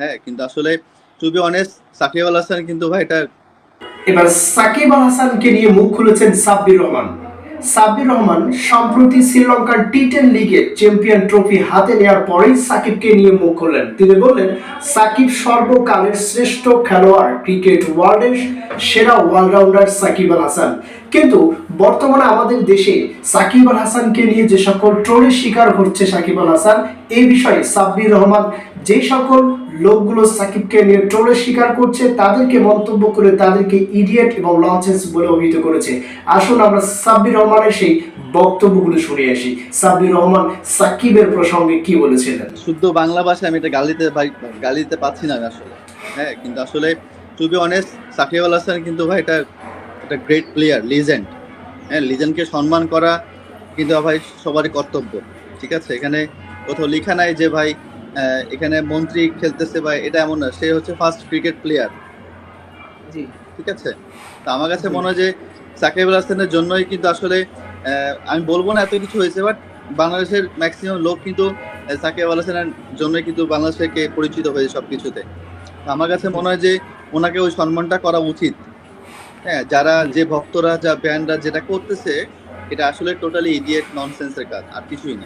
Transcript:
হ্যাঁ কিন্তু আসলে to be honest Sakib Al Hasan কিন্তু ভাই এটা এবার সাকিব আল হাসানকে নিয়ে মুখ খুলেছেন সাব্বির রহমান। সাব্বির রহমান সম্প্রতি শ্রীলঙ্কার টি টেন লিগে চ্যাম্পিয়ন ট্রফি হাতে নেওয়ার পরেই সাকিবকে নিয়ে মুখ খুললেন। তিনি বললেন, সাকিব সর্বকালের শ্রেষ্ঠ খেলোয়াড় ক্রিকেট ওয়ার্ল্ডের সেরা অলরাউন্ডার সাকিব আল হাসান। কিন্তু বর্তমানে আমাদের দেশে সাকিব আল হাসানকে নিয়ে যে সকল ট্রোলের শিকার হচ্ছে সাকিব আল হাসান, এই বিষয়ে সাব্বির রহমান যে সকল লোকগুলো সাকিবকে নিয়ে ট্রোলের শিকার করছে, তাদেরকে মন্তব্য করে তাদেরকে ইডিয়েট এবং লঞ্চেস বলে অভিহিত করেছে। আসুন আমরা সাব্বির রহমানের সেই বক্তব্যগুলো শুনে আসি। সাব্বির রহমান সাকিবের প্রসঙ্গে কি বলেছিলেন? শুদ্ধ বাংলা ভাষায় আমি এটা গালিতে ভাই গালি দিতে পারছি না আসলে। হ্যাঁ কিন্তু আসলে to be honest Sakib Al Hasan কিন্তু ভাই এটা একটা গ্রেট প্লেয়ার লিজেন্ড হ্যাঁ লিজেন্ডকে সম্মান করা কিন্তু ভাই সবারই কর্তব্য ঠিক আছে? এখানে কোথাও লেখা নাই যে ভাই এখানে মন্ত্রী খেলতেছে ভাই এটা এমন না সে হচ্ছে ফার্স্ট ক্রিকেট প্লেয়ার জি। ঠিক আছে? তা আমার কাছে মনে হয় যে সাকিব আল হাসানের জন্যই কিন্তু আসলে আমি বলব না এত কিছু হয়েছে বাট বাংলাদেশের ম্যাক্সিমাম লোক কিন্তু সাকিব আল হাসানের জন্যই কিন্তু বাংলাদেশকে পরিচিত হয়েছে সব কিছুতে আমার কাছে মনে হয় যে ওনাকে ওই সম্মানটা করা উচিত। হ্যাঁ যারা যে ভক্তরা, যা ব্যান্ডরা যেটা করতেছে, এটা আসলে টোটালি ইডিয়েট ননসেন্সের কাজ, আর কিছুই না।